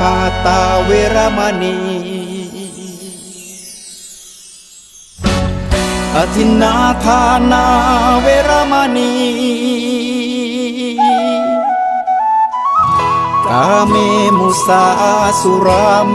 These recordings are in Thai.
ปาตาเวรมณีอธินาทานาเวรมณีกาเมมุสาสุราเม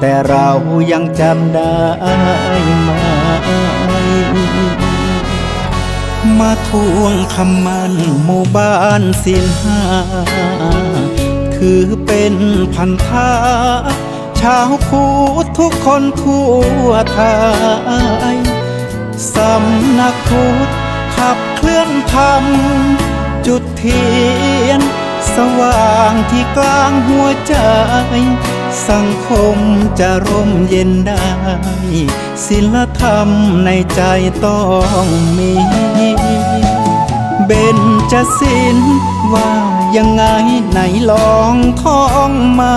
แต่เรายังจำได้ไหมมาทวงคำมันหมู่บ้านสินห้าคือเป็นพันธะชาวพูดทุกคนทั่วไทยสำนักพุทธขับเคลื่อนธรรม จุดเทียน สว่างที่กลางหัวใจ สังคมจะร่มเย็นได้ ศิลธรรมในใจต้องมี เบนจะสินว่ายังไงไหนลองท่องมา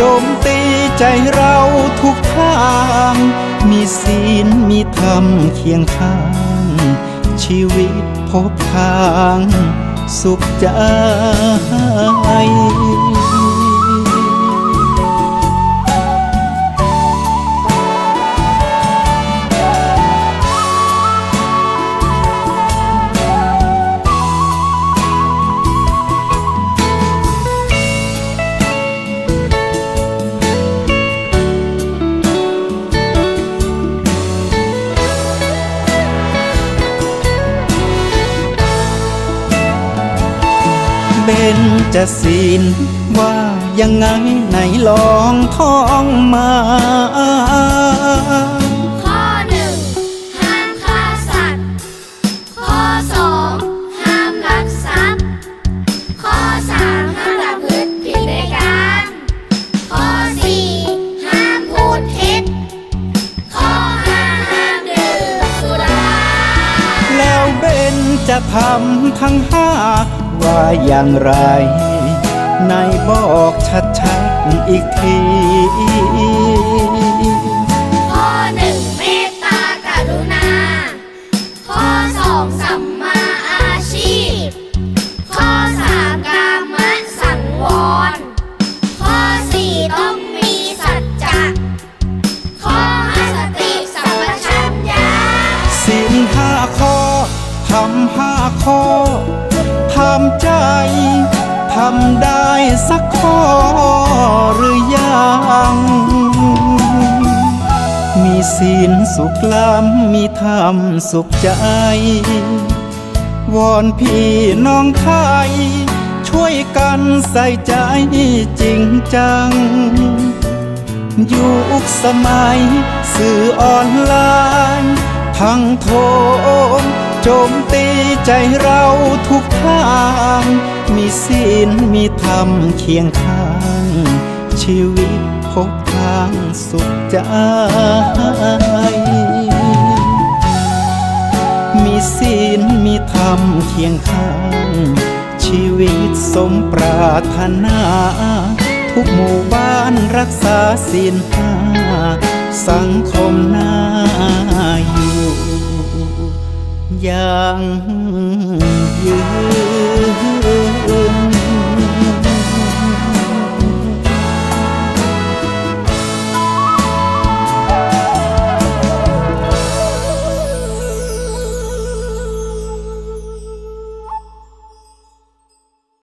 โจมตีใจเราทุกทาง มีศีลมีธรรมเคียงข้าง ชีวิตพบทาง สุขใจ เบนจะศีลว่ายังไงไหนลองท่องมาข้อหนึ่งห้ามฆ่าสัตว์ข้อสองห้ามลักทรัพย์ข้อสามห้ามประพฤติผิดในกามข้อสี่ห้ามพูดเท็จข้อห้าห้ามดื่มสุราแล้วเบนจะทำทั้งห้า ว่าอย่างไรในบอกชัดๆอีกทีข้อหนึ่งเมตตากรุณา ข้อสองสัมมาอาชีพ ข้อสามกามสังวร ข้อสี่ต้องมีสัจจะ ข้อห้าสติสัมปชัญญะศีลห้าข้อทำห้าข้อ ทำใจ ทำได้สักข้อหรือยัง มีศีลสุขล้ำมีธรรมสุขใจ วอนพี่น้องไทย ช่วยกันใส่ใจจริงจัง ยุคสมัย สื่อออนไลน์ ทั้งโทม โจมตีใจเราทุกทาง มีศีลมีธรรมเคียงข้าง ชีวิตพบทางสุขใจ มีศีลมีธรรมเคียงข้าง ชีวิตสมปรารถนา ทุกหมู่บ้านรักษาศีลห้าสังคมน่าาง